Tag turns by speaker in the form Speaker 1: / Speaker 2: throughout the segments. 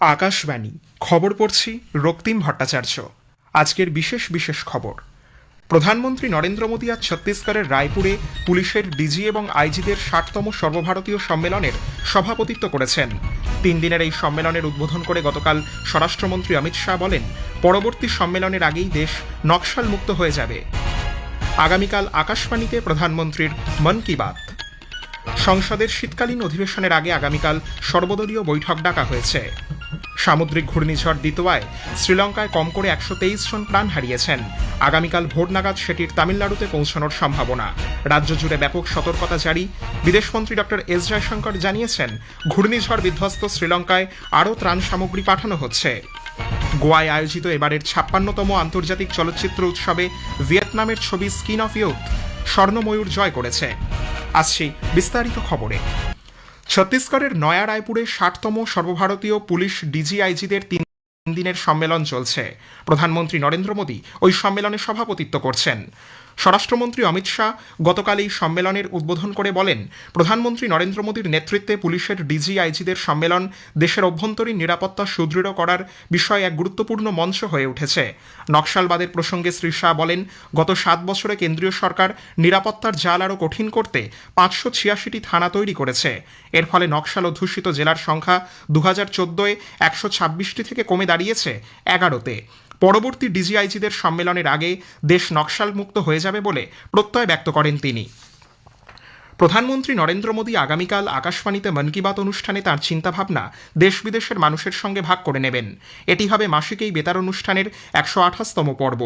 Speaker 1: আকাশবাণী, খবর পড়ছি রক্তিম ভট্টাচার্য। আজকের বিশেষ বিশেষ খবর। প্রধানমন্ত্রী নরেন্দ্র মোদী আজ ছত্তিশগড়ের রায়পুরে পুলিশের ডিজি এবং আইজিদের ষাটতম সর্বভারতীয় সম্মেলনের সভাপতিত্ব করেছেন। তিন দিনের এই সম্মেলনের উদ্বোধন করে গতকাল স্বরাষ্ট্রমন্ত্রী অমিত শাহ বলেন, পরবর্তী সম্মেলনের আগেই দেশ নকশাল মুক্ত হয়ে যাবে। আগামীকাল আকাশবাণীতে প্রধানমন্ত্রীর মন কি বাত। সংসদের শীতকালীন অধিবেশনের আগে আগামীকাল সর্বদলীয় বৈঠক ডাকা হয়েছে। সামুদ্রিক ঘূর্ণিঝড় দিতোয়ায় শ্রীলঙ্কায় কম করে একশো তেইশ জন প্রাণ হারিয়েছেন। আগামীকাল ভোর নাগাদ সেটির তামিলনাড়ুতে পৌঁছানোর সম্ভাবনা। রাজ্য জুড়ে ব্যাপক সতর্কতা জারি। বিদেশমন্ত্রী ডক্টর এস জয়শঙ্কর জানিয়েছেন, ঘূর্ণিঝড় বিধ্বস্ত শ্রীলঙ্কায় আরও ত্রাণ সামগ্রী পাঠানো হচ্ছে। গোয়ায় আয়োজিত এবারের ছাপ্পান্নতম আন্তর্জাতিক চলচ্চিত্র উৎসবে ভিয়েতনামের ছবি স্কিন অফ ইউথ স্বর্ণময়ূর জয় করেছে। আসছি বিস্তারিত খবরে। ছত্তিশগড়ের নয়া রায়পুরে ষাটতম সর্বভারতীয় পুলিশ ডিজিআইজিদের তিন দিনের সম্মেলন চলছে। প্রধানমন্ত্রী নরেন্দ্র মোদী ওই সম্মেলনে সভাপতিত্ব করছেন। স্বরাষ্ট্রমন্ত্রী অমিত শাহ গতকাল এই সম্মেলনের উদ্বোধন করে বলেন, প্রধানমন্ত্রী নরেন্দ্র মোদীর নেতৃত্বে পুলিশের ডিজিআইজিদের সম্মেলন দেশের অভ্যন্তরীণ নিরাপত্তা সুদৃঢ় করার বিষয়ে এক গুরুত্বপূর্ণ মঞ্চ হয়ে উঠেছে। নকশালবাদের প্রসঙ্গে শ্রী শাহ বলেন, গত সাত বছরে কেন্দ্রীয় সরকার নিরাপত্তার জাল আরও কঠিন করতে পাঁচশো ছিয়াশিটি থানা তৈরি করেছে। এর ফলে নকশাল অধ্যুষিত জেলার সংখ্যা দু হাজার চোদ্দোয় একশো ছাব্বিশটি থেকে কমে দাঁড়িয়েছে এগারোতে। পরবর্তী ডিজিআইজিদের সম্মেলনের আগে দেশ নকশালমুক্ত হয়ে যাবে বলে প্রত্যয় ব্যক্ত করেন তিনি। প্রধানমন্ত্রী নরেন্দ্র মোদী আগামীকাল আকাশবাণীতে মন কি বাত অনুষ্ঠানে তাঁর চিন্তাভাবনা দেশ বিদেশের মানুষের সঙ্গে ভাগ করে নেবেন। এটি হবে মাসিক এই বেতার অনুষ্ঠানের একশো আঠাশতম পর্ব।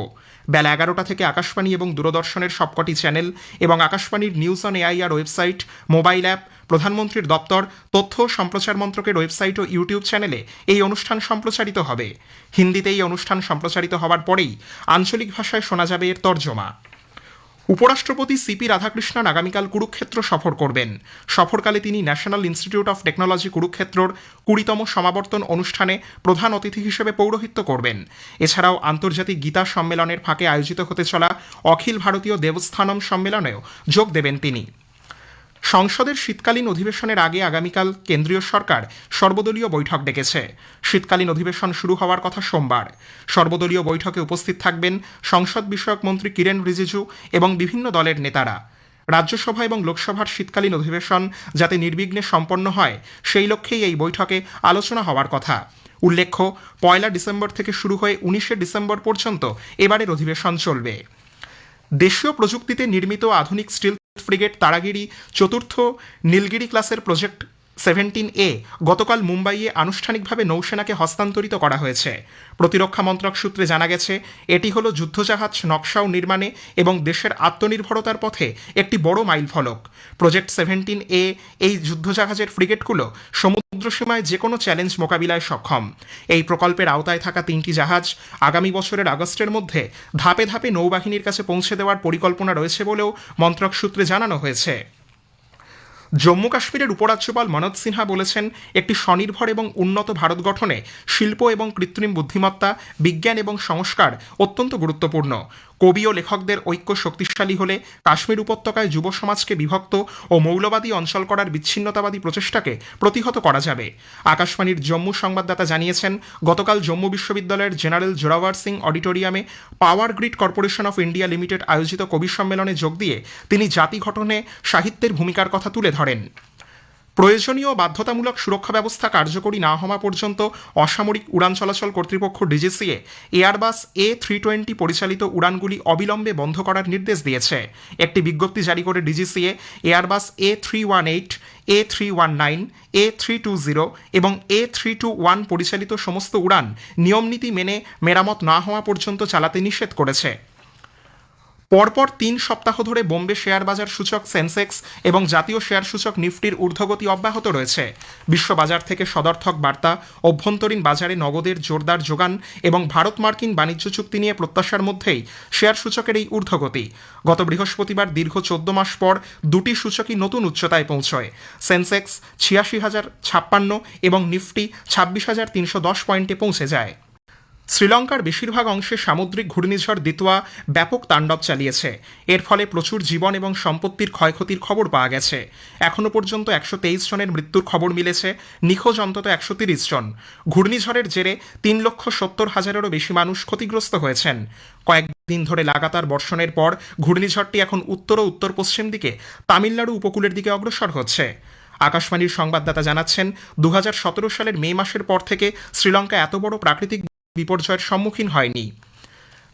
Speaker 1: বেলা এগারোটা থেকে আকাশবাণী এবং দূরদর্শনের সবকটি চ্যানেল এবং আকাশবাণীর news on AIR website, mobile app, প্রধানমন্ত্রীর দপ্তর, তথ্য সম্প্রচার মন্ত্রকের ওয়েবসাইট ও ইউটিউব চ্যানেলে এই অনুষ্ঠান সম্প্রচারিত হবে। হিন্দিতে এই অনুষ্ঠান সম্প্রচারিত হওয়ার পরেই আঞ্চলিক ভাষায় শোনা যাবে এর তর্জমা। উপরাষ্ট্রপতি সিপি রাধাকৃষ্ণন আগামীকাল কুরুক্ষেত্র সফর করবেন। সফরকালে তিনি ন্যাশনাল ইনস্টিটিউট অফ টেকনোলজি কুরুক্ষেত্রর কুড়িতম সমাবর্তন অনুষ্ঠানে প্রধান অতিথি হিসেবে পৌরোহিত্য করবেন। এছাড়াও আন্তর্জাতিক গীতা সম্মেলনের ফাঁকে আয়োজিত হতে চলা অখিল ভারতীয় দেবস্থানম সম্মেলনেও যোগ দেবেন তিনি। সংসদের শীতকালীন অধিবেশনের আগে আগামীকাল কেন্দ্রীয় সরকার সর্বদলীয় বৈঠক ডেকেছে। শীতকালীন অধিবেশন শুরু হওয়ার কথা সোমবার। সর্বদলীয় বৈঠকে উপস্থিত থাকবেন সংসদ বিষয়ক মন্ত্রী কিরেন রিজিজু এবং বিভিন্ন দলের নেতারা। রাজ্যসভা এবং লোকসভার শীতকালীন অধিবেশন যাতে নির্বিঘ্নে সম্পন্ন হয়, সেই লক্ষ্যেই এই বৈঠকে আলোচনা হওয়ার কথা। উল্লেখ্য, পয়লা ডিসেম্বর থেকে শুরু হয়ে উনিশে ডিসেম্বর পর্যন্ত এবারের অধিবেশন চলবে। দেশীয় প্রযুক্তিতে নির্মিত আধুনিক স্টিল ফ্রিগেট তারাগিরি চতুর্থ নীলগিরি ক্লাসের প্রজেক্ট সেভেন্টিন এ গতকাল মুম্বাইয়ে আনুষ্ঠানিকভাবে নৌসেনাকে হস্তান্তরিত করা হয়েছে। প্রতিরক্ষা মন্ত্রক সূত্রে জানা গেছে, এটি হল যুদ্ধজাহাজ নকশাও নির্মাণে এবং দেশের আত্মনির্ভরতার পথে একটি বড় মাইলফলক। প্রজেক্ট সেভেন্টিন এ এই যুদ্ধজাহাজের ফ্রিগেটগুলো সমুদ্র সীমায় যে কোনো চ্যালেঞ্জ মোকাবিলায় সক্ষম। এই প্রকল্পের আওতায় থাকা তিনটি জাহাজ আগামী বছরের আগস্টের মধ্যে ধাপে ধাপে নৌবাহিনীর কাছে পৌঁছে দেওয়ার পরিকল্পনা রয়েছে বলেও মন্ত্রক সূত্রে জানানো হয়েছে। জম্মু কাশ্মীরের উপরাজ্যপাল মনোজ সিনহা বলেছেন, একটি স্বনির্ভর এবং উন্নত ভারত গঠনে শিল্প এবং কৃত্রিম বুদ্ধিমত্তা, বিজ্ঞান এবং সংস্কার অত্যন্ত গুরুত্বপূর্ণ। কবি ও লেখকদের ঐক্য শক্তিশালী হলে কাশ্মীর উপত্যকায় যুব সমাজকে বিভক্ত ও মৌলবাদী অঞ্চল করার বিচ্ছিন্নতাবাদী প্রচেষ্টাকে প্রতিহত করা যাবে। আকাশবাণীর জম্মু সংবাদদাতা জানিয়েছেন, গতকাল জম্মু বিশ্ববিদ্যালয়ের জেনারেল জোরাওয়ার সিং অডিটোরিয়ামে power grid corporation of India limited আয়োজিত কবি সম্মেলনে যোগ দিয়ে তিনি জাতি গঠনে সাহিত্যের ভূমিকার কথা তুলে ধরেন। প্রয়োজনীয় বাধ্যতামূলক সুরক্ষা ব্যবস্থা কার্যকরী না হওয়া পর্যন্ত অসামরিক উড়ান চলাচল কর্তৃপক্ষ DGCA, Airbus A three twenty পরিচালিত উড়ানগুলি অবিলম্বে বন্ধ করার নির্দেশ দিয়েছে। একটি বিজ্ঞপ্তি জারি করে DGCA, Airbus A three one eight, A three one nine, A three two zero এবং এ থ্রি টু ওয়ান পরিচালিত সমস্ত উড়ান নিয়মনীতি মেনে মেরামত না হওয়া পর্যন্ত চালাতে নিষেধ করেছে। পরপর তিন সপ্তাহ ধরে বোম্বে শেয়ার বাজার সূচক সেন্সেক্স এবং জাতীয় শেয়ার সূচক নিফটির ঊর্ধ্বগতি অব্যাহত রয়েছে। বিশ্ববাজার থেকে সদর্থক বার্তা, অভ্যন্তরীণ বাজারে নগদের জোরদার যোগান এবং ভারত মার্কিন বাণিজ্য চুক্তি নিয়ে প্রত্যাশার মধ্যেই শেয়ার সূচকের এই ঊর্ধ্বগতি। গত বৃহস্পতিবার দীর্ঘ চোদ্দ মাস পর দুটি সূচকই নতুন উচ্চতায় পৌঁছয়। সেন্সেক্স ছিয়াশি হাজার ছাপ্পান্ন এবং নিফটি ছাব্বিশ হাজার তিনশো দশ পয়েন্টে পৌঁছে যায়। শ্রীলঙ্কার বেশিরভাগ অংশে সামুদ্রিক ঘূর্ণিঝড় দিতোয়া ব্যাপক তাণ্ডব চালিয়েছে। এর ফলে প্রচুর জীবন এবং সম্পত্তির ক্ষয়ক্ষতির খবর পাওয়া গেছে। এখনও পর্যন্ত একশো তেইশ জনের মৃত্যুর খবর মিলেছে। নিখোঁজ অন্তত একশো তিরিশ জন। ঘূর্ণিঝড়ের জেরে তিন লক্ষ সত্তর হাজারেরও বেশি মানুষ ক্ষতিগ্রস্ত হয়েছেন। কয়েকদিন ধরে লাগাতার বর্ষণের পর ঘূর্ণিঝড়টি এখন উত্তর ও উত্তর পশ্চিম দিকে তামিলনাড়ু উপকূলের দিকে অগ্রসর হচ্ছে। আকাশবাণীর সংবাদদাতা জানাচ্ছেন দু হাজার সতেরো সালের মে মাসের পর থেকে শ্রীলঙ্কা এত বড় প্রাকৃতিক বিপর্যয়ের সম্মুখীন হয়নি।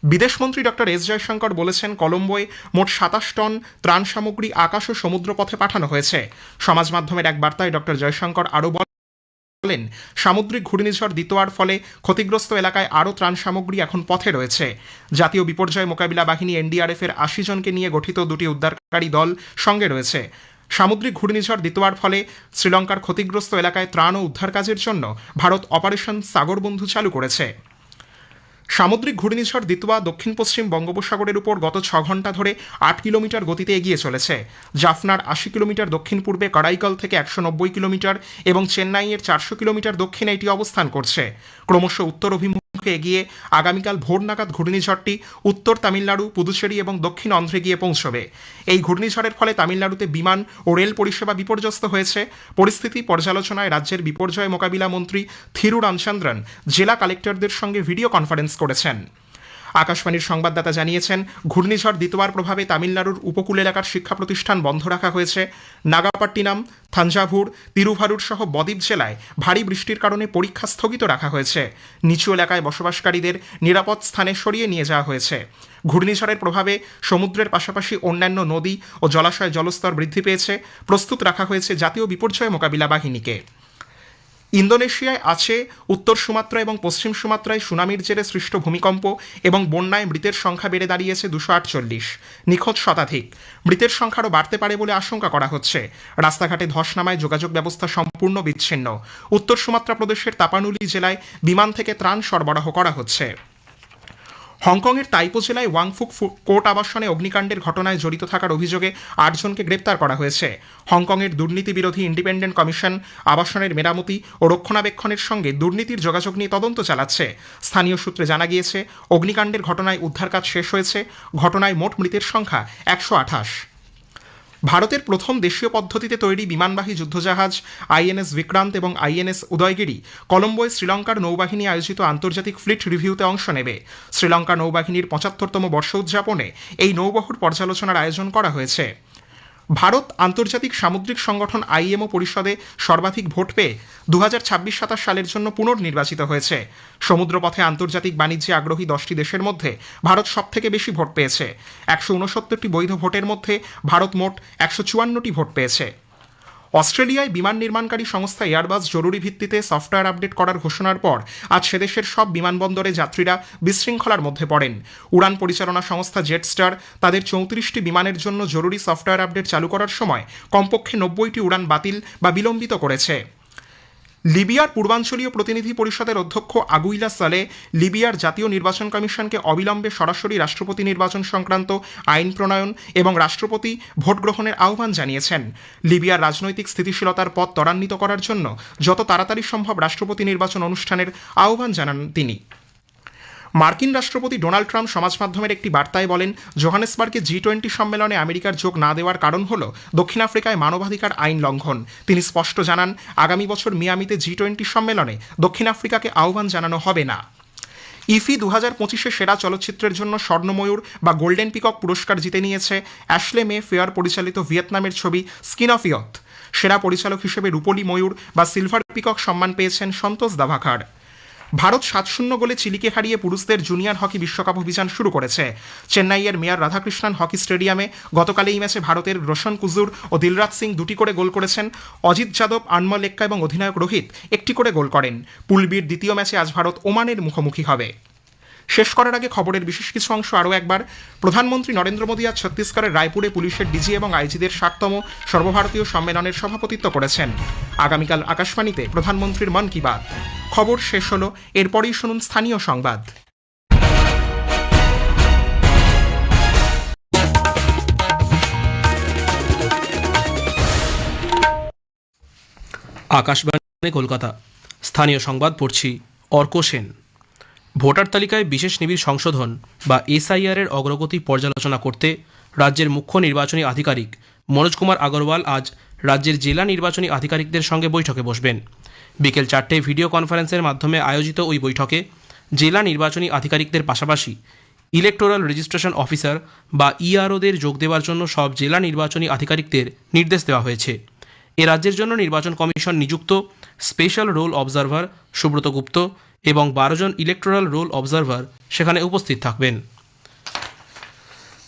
Speaker 1: বিদেশমন্ত্রী ডক্টর এস জয়শঙ্কর বলেছেন, কলম্বোয় মোট সাতাশ টন ত্রাণ সামগ্রী আকাশ ও সমুদ্র পথে পাঠানো হয়েছে। সমাজ মাধ্যমের এক বার্তায় ডক্টর জয়শঙ্কর আরও বলেন, সামুদ্রিক ঘূর্ণিঝড় দিতোয়ার ফলে ক্ষতিগ্রস্ত এলাকায় আরও ত্রাণ সামগ্রী এখন পথে রয়েছে। জাতীয় বিপর্যয় মোকাবিলা বাহিনী এনডিআরএফ এর আশি জনকে নিয়ে গঠিত দুটি উদ্ধারকারী দল সঙ্গে রয়েছে। সামুদ্রিক ঘূর্ণিঝড় দিতোয়ার ফলে শ্রীলঙ্কার ক্ষতিগ্রস্ত এলাকায় ত্রাণ ও উদ্ধার কাজের জন্য ভারত অপারেশন সাগরবন্ধু চালু করেছে। সামুদ্রিক ঘূর্ণিঝড় দিতোয়া দক্ষিণ পশ্চিম বঙ্গোপসাগরের উপর গত ছ ঘণ্টা ধরে আট কিলোমিটার গতিতে এগিয়ে চলেছে। জাফনার আশি কিলোমিটার দক্ষিণ পূর্বে কড়াইকল থেকে একশো নব্বই কিলোমিটার এবং চেন্নাইয়ের চারশো কিলোমিটার দক্ষিণে এটি অবস্থান করছে। ক্রমশ উত্তর অভিমুখে এগিয়ে আগামীকাল ভোর নাগাদ ঘূর্ণিঝড়টি উত্তর তামিলনাড়ু, পুদুচেরি এবং দক্ষিণ অন্ধ্রে গিয়ে পৌঁছবে। এই ঘূর্ণিঝড়ের ফলে তামিলনাড়ুতে বিমান ও রেল পরিষেবা বিপর্যস্ত হয়েছে। পরিস্থিতি পর্যালোচনায় রাজ্যের বিপর্যয় মোকাবিলা মন্ত্রী থিরু রামচন্দ্রন জেলা কালেক্টরদের সঙ্গে ভিডিও কনফারেন্স করেছেন। আকাশবাণীর সংবাদদাতা জানিয়েছেন, ঘূর্ণিঝড় দিতোয়ার প্রভাবে তামিলনাড়ুর উপকূল এলাকার শিক্ষা প্রতিষ্ঠান বন্ধ রাখা হয়েছে। নাগাপাট্টিনাম, থাঞ্জাভুর, তিরুভারুর সহ বদ্বীপ জেলায় ভারী বৃষ্টির কারণে পরীক্ষা স্থগিত রাখা হয়েছে। নিচু এলাকায় বসবাসকারীদের নিরাপদ স্থানে সরিয়ে নিয়ে যাওয়া হয়েছে। ঘূর্ণিঝড়ের প্রভাবে সমুদ্রের পাশাপাশি অন্যান্য নদী ও জলাশয় জলস্তর বৃদ্ধি পেয়েছে। প্রস্তুত রাখা হয়েছে জাতীয় বিপর্যয় মোকাবিলা বাহিনীকে। ইন্দোনেশিয়ায় আছে উত্তর সুমাত্রা এবং পশ্চিম সুমাত্রায় সুনামির জেরে সৃষ্ট ভূমিকম্প এবং বন্যায় মৃতের সংখ্যা বেড়ে দাঁড়িয়েছে দুশো আটচল্লিশ। নিখোঁজ শতাধিক। মৃতের সংখ্যারও বাড়তে পারে বলে আশঙ্কা করা হচ্ছে। রাস্তাঘাটে ধস নামায় যোগাযোগ ব্যবস্থা সম্পূর্ণ বিচ্ছিন্ন। উত্তর সুমাত্রা প্রদেশের তাপানুলি জেলায় বিমান থেকে ত্রাণ সরবরাহ করা হচ্ছে। হংকংয়ের তাইপো জেলায় ওয়াংফুক কোর্ট আবাসনে অগ্নিকাণ্ডের ঘটনায় জড়িত থাকার অভিযোগে আটজনকে গ্রেপ্তার করা হয়েছে। হংকংয়ের দুর্নীতি বিরোধী ইন্ডিপেন্ডেন্ট কমিশন আবাসনের মেরামতি ও রক্ষণাবেক্ষণের সঙ্গে দুর্নীতির যোগাযোগ নিয়ে তদন্ত চালাচ্ছে। স্থানীয় সূত্রে জানা গিয়েছে, অগ্নিকাণ্ডের ঘটনায় উদ্ধার কাজ শেষ হয়েছে। ঘটনায় মোট মৃতের সংখ্যা একশো আঠাশ। ভারতের প্রথম দেশীয় পদ্ধতিতে তৈরি বিমানবাহী যুদ্ধজাহাজ, আইএনএস বিক্রান্ত এবং আইএনএস উদয়গিরি কলম্বোয় শ্রীলঙ্কার নৌবাহিনী আয়োজিত আন্তর্জাতিক ফ্লিট রিভিউতে অংশ নেবে। শ্রীলঙ্কা নৌবাহিনীর পঁচাত্তরতম বর্ষ উদযাপনে এই নৌবহর পর্যালোচনার আয়োজন করা হয়েছে। ভারত আন্তর্জাতিক সামুদ্রিক সংগঠন আইএমও পরিষদে সর্বাধিক ভোট পেয়ে দু হাজার ছাব্বিশ সাতাশ সালের জন্য পুনর্নির্বাচিত হয়েছে। সমুদ্রপথে আন্তর্জাতিক বাণিজ্যে আগ্রহী দশটি দেশের মধ্যে ভারত সবথেকে বেশি ভোট পেয়েছে। একশো উনসত্তরটি বৈধ ভোটের মধ্যে ভারত মোট একশো চুয়ান্নটি ভোট পেয়েছে। অস্ট্রেলিয়ায় বিমান নির্মাণকারী সংস্থা এয়ারবাস জরুরি ভিত্তিতে সফটওয়্যার আপডেট করার ঘোষণার পর আজ সেদেশের সব বিমানবন্দরে যাত্রীরা বিশৃঙ্খলার মধ্যে পড়েন। উড়ান পরিচালনা সংস্থা জেটস্টার তাদের চৌত্রিশটি বিমানের জন্য জরুরি সফটওয়্যার আপডেট চালু করার সময় কমপক্ষে নব্বইটি উড়ান বাতিল বা বিলম্বিত করেছে। লিবিয়ার পূর্বাঞ্চলীয় প্রতিনিধি পরিষদের অধ্যক্ষ আগুইলা সালে লিবিয়ার জাতীয় নির্বাচন কমিশনকে অবিলম্বে সরাসরি রাষ্ট্রপতি নির্বাচন সংক্রান্ত আইন প্রণয়ন এবং রাষ্ট্রপতি ভোট গ্রহণের আহ্বান জানিয়েছেন। লিবিয়ার রাজনৈতিক স্থিতিশীলতার পথ ত্বরান্বিত করার জন্য যত তাড়াতাড়ি সম্ভব রাষ্ট্রপতি নির্বাচন অনুষ্ঠানের আহ্বান জানান তিনি। মার্কিন রাষ্ট্রপতি ডোনাল্ড ট্রাম্প সমাজ মাধ্যমের একটি বার্তায় বলেন, জোহানেসবার্গে জি টোয়েন্টি সম্মেলনে আমেরিকার যোগ না দেওয়ার কারণ হল দক্ষিণ আফ্রিকায় মানবাধিকার আইন লঙ্ঘন। তিনি স্পষ্ট জানান, আগামী বছর মিয়ামিতে জি টোয়েন্টি সম্মেলনে দক্ষিণ আফ্রিকাকে আহ্বান জানানো হবে না। ইফি দু হাজার পঁচিশে সেরা চলচ্চিত্রের জন্য স্বর্ণময়ূর বা গোল্ডেন পিকক পুরস্কার জিতে নিয়েছে অ্যাশলে মে ফেয়ার পরিচালিত ভিয়েতনামের ছবি স্কিন অফ ইয়থ। সেরা পরিচালক হিসেবে রূপলী ময়ূর বা সিলভার পিকক সম্মান পেয়েছেন সন্তোষ দাভাকার। ভারত সাত শূন্য গোলে চিলিকে হারিয়ে পুরুষদের জুনিয়র হকি বিশ্বকাপ অভিযান শুরু করেছে। চেন্নাইয়ের মেয়র রাধাকৃষ্ণন হকি স্টেডিয়ামে গতকাল এই ম্যাচে ভারতের রোশন কুজুর ও দিলরাজ সিং দুটি করে গোল করেছেন। অজিত যাদব, আনমল লেক্কা এবং অধিনায়ক রোহিত একটি করে গোল করেন। পুলবির দ্বিতীয় ম্যাচে আজ ভারত ওমানের মুখোমুখি হবে। শেষ করার আগে খবরের বিশেষ কিছু অংশ আরও একবার। প্রধানমন্ত্রী নরেন্দ্র মোদী আজ ছত্তিশগড়ের রায়পুরে পুলিশের ডিজি এবং আইজিদের ষাটতম সর্বভারতীয় সম্মেলনের সভাপতিত্ব করেছেন। আগামীকাল আকাশবাণীতে প্রধানমন্ত্রীর মন কি বাত। খবর শেষ হলো, এরপরেই শুনুন স্থানীয় সংবাদ।
Speaker 2: আকাশবাণী, কলকাতা। স্থানীয় সংবাদ পড়ছি অর্ক সেন। ভোটার তালিকায় বিশেষ নিবিড় সংশোধন বা এসআইআরের অগ্রগতি পর্যালোচনা করতে রাজ্যের মুখ্য নির্বাচনী আধিকারিক মনোজ কুমার আগরওয়াল আজ রাজ্যের জেলা নির্বাচনী আধিকারিকদের সঙ্গে বৈঠকে বসবেন। বিকেল চারটে ভিডিও কনফারেন্সের মাধ্যমে আয়োজিত ওই বৈঠকে জেলা নির্বাচনী আধিকারিকদের পাশাপাশি ইলেকটোরাল রেজিস্ট্রেশন অফিসার বা ইআরওদের যোগ দেওয়ার জন্য সব জেলা নির্বাচনী আধিকারিকদের নির্দেশ দেওয়া হয়েছে। এ রাজ্যের জন্য নির্বাচন কমিশন নিযুক্ত special roll observer Subrata Gupta এবং বারো জন ইলেকটোরাল রোল অবজারভার সেখানে উপস্থিত থাকবেন।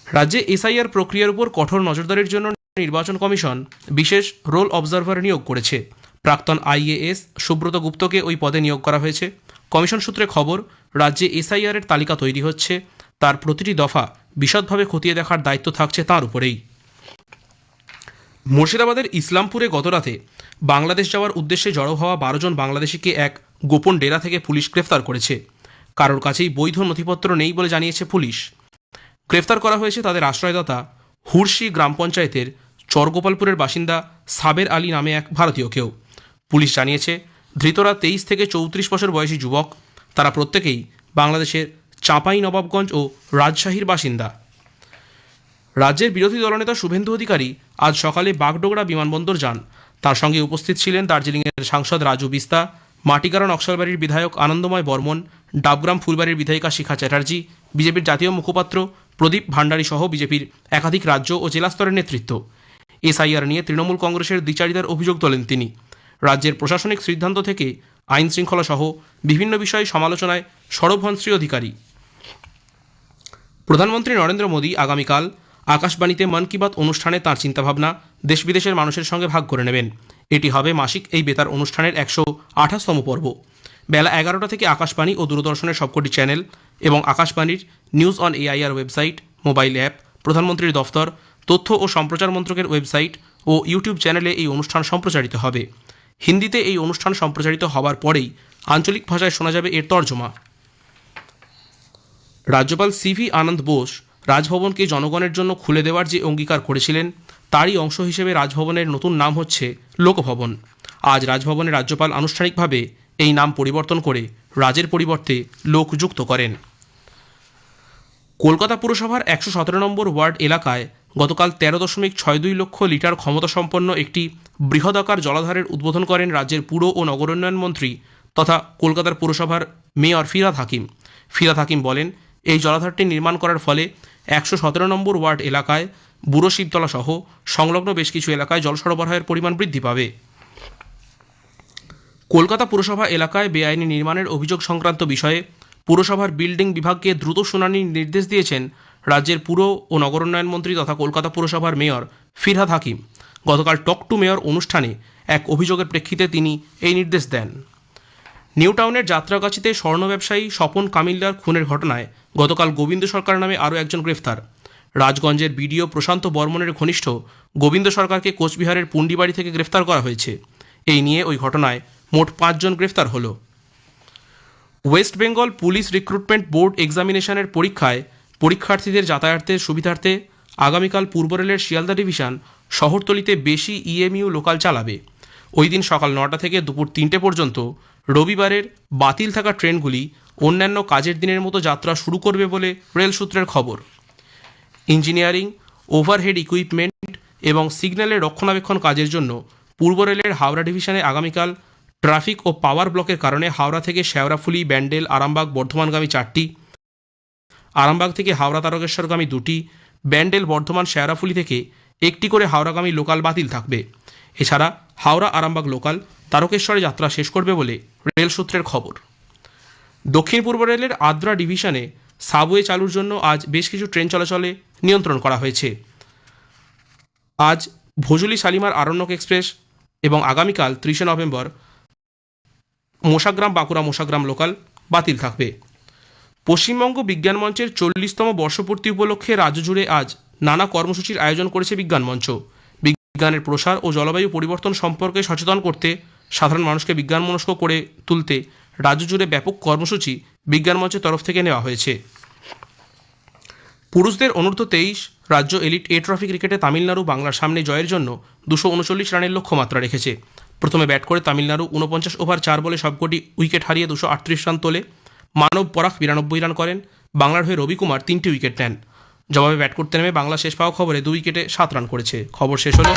Speaker 2: রাজ্যে এসআইআর প্রক্রিয়ার উপর কঠোর নজরদারির জন্য নির্বাচন কমিশন বিশেষ রোল অবজারভার নিয়োগ করেছে। প্রাক্তন আইএএস সুব্রত গুপ্তকে ওই পদে নিয়োগ করা হয়েছে। কমিশন সূত্রে খবর, রাজ্যে এসআইআর এর তালিকা তৈরি হচ্ছে। তার প্রতিটি দফা বিশদভাবে খতিয়ে দেখার দায়িত্ব থাকছে তার উপরেই। মুর্শিদাবাদের ইসলামপুরে গতরাতে বাংলাদেশ যাওয়ার উদ্দেশ্যে জড়ো হওয়া বারো জন বাংলাদেশিকে এক গোপন ডেরা থেকে পুলিশ গ্রেফতার করেছে। কারোর কাছেই বৈধ নথিপত্র নেই বলে জানিয়েছে পুলিশ। গ্রেফতার করা হয়েছে তাদের আশ্রয়দাতা হুরশি গ্রাম পঞ্চায়েতের চরগোপালপুরের বাসিন্দা সাবের আলী নামে এক ভারতীয়কেও পুলিশ জানিয়েছে, ধৃতরা তেইশ থেকে চৌত্রিশ বছর বয়সী যুবক। তারা প্রত্যেকেই বাংলাদেশের চাঁপাই নবাবগঞ্জ ও রাজশাহীর বাসিন্দা। রাজ্যের বিরোধী দলনেতা শুভেন্দু অধিকারী আজ সকালে বাগডোগরা বিমানবন্দর যান। তার সঙ্গে উপস্থিত ছিলেন দার্জিলিংয়ের সাংসদ রাজু বিস্তা মাটিগাড়া নকশালবাড়ির বিধায়ক আনন্দময় বর্মন, ডাবগ্রাম ফুলবাড়ির বিধায়িকা শিখা চ্যাটার্জি, বিজেপির জাতীয় মুখপাত্র প্রদীপ ভান্ডারী সহ বিজেপির একাধিক রাজ্য ও জেলা স্তরের নেতৃত্ব। এসআইআর নিয়ে তৃণমূল কংগ্রেসের দ্বিচারিতার অভিযোগ তোলেন তিনি। রাজ্যের প্রশাসনিক সিদ্ধান্ত থেকে আইন শৃঙ্খলা সহ বিভিন্ন বিষয়ে সমালোচনায় সরব হন শ্রী অধিকারী। প্রধানমন্ত্রী নরেন্দ্র মোদী আগামীকাল আকাশবাণীতে মন কি বাত অনুষ্ঠানে তাঁর চিন্তাভাবনা দেশ বিদেশের মানুষের সঙ্গে ভাগ করে নেবেন। এটি হবে মাসিক এই বেতার অনুষ্ঠানের একশো আঠাশতম পর্ব। বেলা এগারোটা থেকে আকাশবাণী ও দূরদর্শনের সবকটি চ্যানেল এবং আকাশবাণীর news on AIR website, mobile app, প্রধানমন্ত্রীর দফতর, তথ্য ও সম্প্রচার মন্ত্রকের ওয়েবসাইট ও ইউটিউব চ্যানেলে এই অনুষ্ঠান সম্প্রচারিত হবে। হিন্দিতে এই অনুষ্ঠান সম্প্রচারিত হওয়ার পরেই আঞ্চলিক ভাষায় শোনা যাবে এর তর্জমা। রাজ্যপাল সিভি আনন্দ বোস রাজভবনকে জনগণের জন্য খুলে দেওয়ার যে অঙ্গীকার করেছিলেন, তারই অংশ হিসেবে রাজভবনের নতুন নাম হচ্ছে লোকভবন। আজ রাজভবনে রাজ্যপাল আনুষ্ঠানিকভাবে এই নাম পরিবর্তন করে রাজের পরিবর্তে লোক যুক্ত করেন। কলকাতা পুরসভার একশো সতেরো নম্বর ওয়ার্ড এলাকায় গতকাল তেরো দশমিক ছয় দুই লক্ষ লিটার ক্ষমতাসম্পন্ন একটি বৃহদাকার জলাধারের উদ্বোধন করেন রাজ্যের পুর ও নগরোন্নয়ন মন্ত্রী তথা কলকাতার পুরসভার মেয়র ফিরাদ হাকিম। ফিরাদ হাকিম বলেন, এই জলাধারটি নির্মাণ করার ফলে একশো সতেরো নম্বর ওয়ার্ড এলাকায় বুড়ো শিবতলা সহ সংলগ্ন বেশ কিছু এলাকায় জল সরবরাহের পরিমাণ বৃদ্ধি পাবে। কলকাতা পুরসভা এলাকায় বেআইনি নির্মাণের অভিযোগ সংক্রান্ত বিষয়ে পুরসভার বিল্ডিং বিভাগকে দ্রুত শুনানির নির্দেশ দিয়েছেন রাজ্যের পুর ও নগরোন্নয়ন মন্ত্রী তথা কলকাতা পুরসভার মেয়র ফিরহাদ হাকিম। গতকাল টক টু মেয়র অনুষ্ঠানে এক অভিযোগের প্রেক্ষিতে তিনি এই নির্দেশ দেন। নিউটাউনের যাত্রাগাছিতে স্বর্ণ ব্যবসায়ী স্বপন কামিল্লার খুনের ঘটনায় গতকাল গোবিন্দ সরকার নামে আরও একজন গ্রেফতার। রাজগঞ্জের বিডিও প্রশান্ত বর্মনের ঘনিষ্ঠ গোবিন্দ সরকারকে কোচবিহারের পুন্ডিবাড়ি থেকে গ্রেফতার করা হয়েছে। এই নিয়ে ওই ঘটনায় মোট পাঁচজন গ্রেফতার হল। West Bengal police recruitment board এক্সামিনেশনের পরীক্ষায় পরীক্ষার্থীদের যাতায়াতের সুবিধার্থে আগামীকাল পূর্ব রেলের শিয়ালদা ডিভিশন শহরতলিতে বেশি ইএমইউ লোকাল চালাবে। ওই দিন সকাল নটা থেকে দুপুর তিনটে পর্যন্ত রবিবারের বাতিল থাকা ট্রেনগুলি অন্যান্য কাজের দিনের মতো যাত্রা শুরু করবে বলে রেল সূত্রের খবর। ইঞ্জিনিয়ারিং, ওভারহেড ইকুইপমেন্ট এবং সিগন্যালের রক্ষণাবেক্ষণ কাজের জন্য পূর্ব রেলের হাওড়া ডিভিশনে আগামীকাল ট্রাফিক ও পাওয়ার ব্লকের কারণে হাওড়া থেকে শেওড়াফুলি, ব্যান্ডেল, আরামবাগ, বর্ধমানগামী চারটি, আরামবাগ থেকে হাওড়া তারকেশ্বরগামী দুটি, ব্যান্ডেল, বর্ধমান শেওড়াফুলি থেকে একটি করে হাওড়াগামী লোকাল বাতিল থাকবে। এছাড়া হাওড়া, আরামবাগ লোকাল তারকেশ্বরে যাত্রা শেষ করবে বলে রেল সূত্রের খবর। দক্ষিণ পূর্ব রেলের আদ্রা ডিভিশনে সাবওয়ে চালুর জন্য আজ বেশ কিছু ট্রেন চলাচলে নিয়ন্ত্রণ করা হয়েছে। আজ ভজুলি শালিমার আরণ্যক এক্সপ্রেস এবং আগামীকাল ত্রিশে নভেম্বর মোশাগ্রাম বাঁকুড়া মোশাগ্রাম লোকাল বাতিল থাকবে। পশ্চিমবঙ্গ বিজ্ঞান মঞ্চের চল্লিশতম বর্ষপূর্তি উপলক্ষে রাজ্য জুড়ে আজ নানা কর্মসূচির আয়োজন করেছে বিজ্ঞান মঞ্চ। বিজ্ঞানের প্রসার ও জলবায়ু পরিবর্তন সম্পর্কে সচেতন করতে সাধারণ মানুষকে বিজ্ঞানমনস্ক করে তুলতে রাজ্য জুড়ে ব্যাপক কর্মসূচি বিজ্ঞান মঞ্চের তরফ থেকে নেওয়া হয়েছে। পুরুষদের অনূর্ধ্ব তেইশ, রাজ্য এলিট এ ট্রফি ক্রিকেটে তামিলনাড়ু বাংলার সামনে জয়ের জন্য দুশো উনচল্লিশ রানের লক্ষ্যমাত্রা রেখেছে। প্রথমে ব্যাট করে তামিলনাড়ু উনপঞ্চাশ ওভার চার বলে সবকটি উইকেট হারিয়ে দুশো আটত্রিশ রান তোলে। মানব পরাখ বিরানব্বই রান করেন। বাংলার হয়ে রবি কুমার তিনটি উইকেট নেন। জবাবে ব্যাট করতে নেমে বাংলা শেষ পাওয়া খবরে দুই উইকেটে সাত রান করেছে। খবর শেষ হলো।